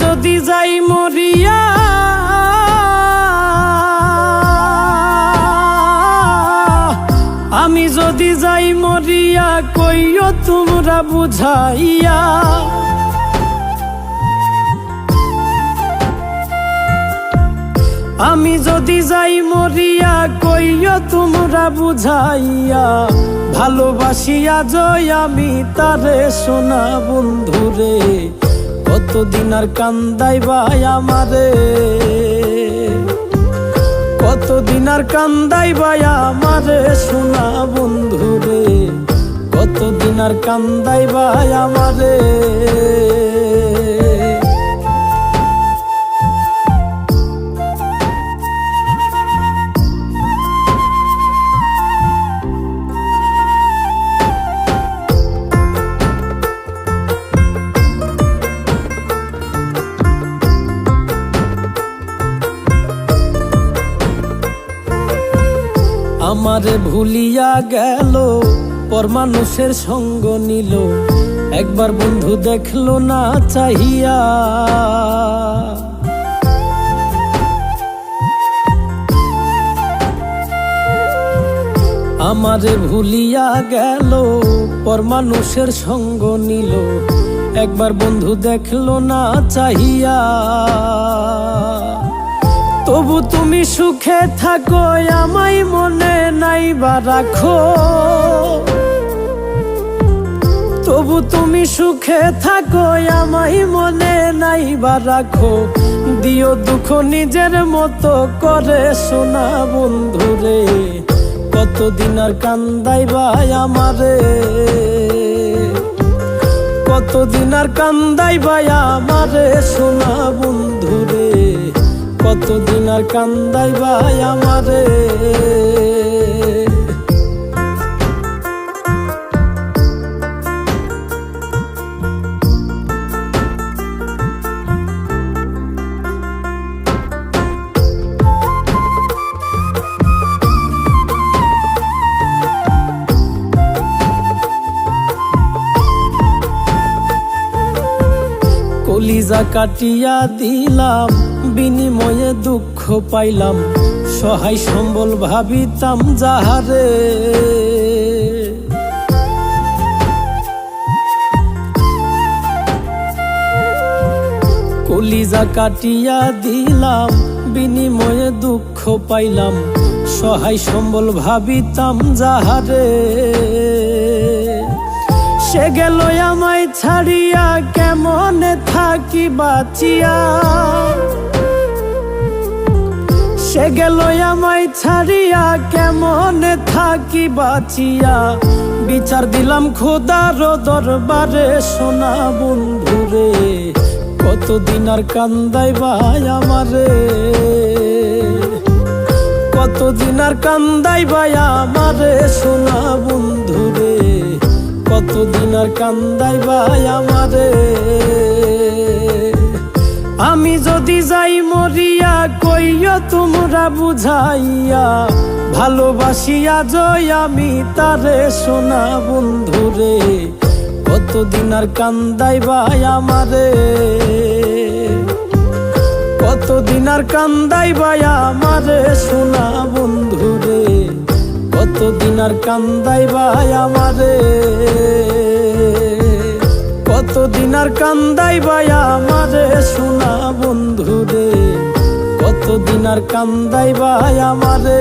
যদি যাই মরিয়া, আমি যদি যাই মরিয়া, কইও তোমরা বুঝাইয়া। আমি যদি যাই মরিয়া, কইও তোমরা বুঝাইয়া। ভালোবাসিয়া জয় আমি তারে সোনা বন্ধুরে। কতদিন আর কান্দাই ভাই আমারে? কতদিন আর কান্দাই ভাই আমারে সোনা বন্ধুরে কতদিন আর কান্দাই ভাই আমারে? আমারে ভুলিয়া গেল পর মানুষের সঙ্গ নিল। একবার বন্ধু দেখল না চাহিয়া। আমারে ভুলিয়া গেল পর মানুষের সঙ্গ নিল। একবার বন্ধু দেখল না চাহিয়া। তবু তুমি সুখে থাকো, আমায় মনে নাই বা রাখো। তবু তুমি সুখে থাকো, আমায় মনে নাই বা রাখো। দিও দুঃখ নিজের মতো করে সোনা বন্ধুরে, কতদিন আর কান্দাই ভাই আমারে। কতদিন আর কান্দাই ভাই আমারে, সোনা বন্ধুরে, কতদিন কান্দাই ভাই আমারে। কলিজা কাটিয়া দিলাম, বিনিময়ে দুঃখ পাইলাম, সহায় সম্বল ভাবিতাম যাহারে। কলিজা কাটিয়া দিলাম, বিনিময়ে দুঃখ পাইলাম, সহায় সম্বল ভাবিতাম যাহারে। সে গেল আমায় ছাড়িয়া, কেমন থাকি বাঁচিয়া সে গেল আমায় ছাড়িয়া, কেমন থাকি বাঁচিয়া বিচার দিলাম খোদার দরবারে, সোনা বন্ধুরে, কতদিন আর কান্দাই ভাই আমারে? কতদিন আর কান্দাই ভাই আমারে, সোনা বন্ধুরে কতদিন আর কান্দাই ভাই আমারে? আমি যদি যাই মরিয়া, কইও তোমরা বুঝাইয়া, ভালোবাসিয়া জয় আমি তারে সোনা বন্ধুরে। কতদিন আর কান্দাই ভাই আমারে? কতদিন আর কান্দাই ভাই আমারে সোনা কতদিন আর কান্দাই ভাই আমারে। কতদিন আর কান্দাই ভাই আমারে সোনা বন্ধুরে। কতদিন আর কান্দাই ভাই আমারে।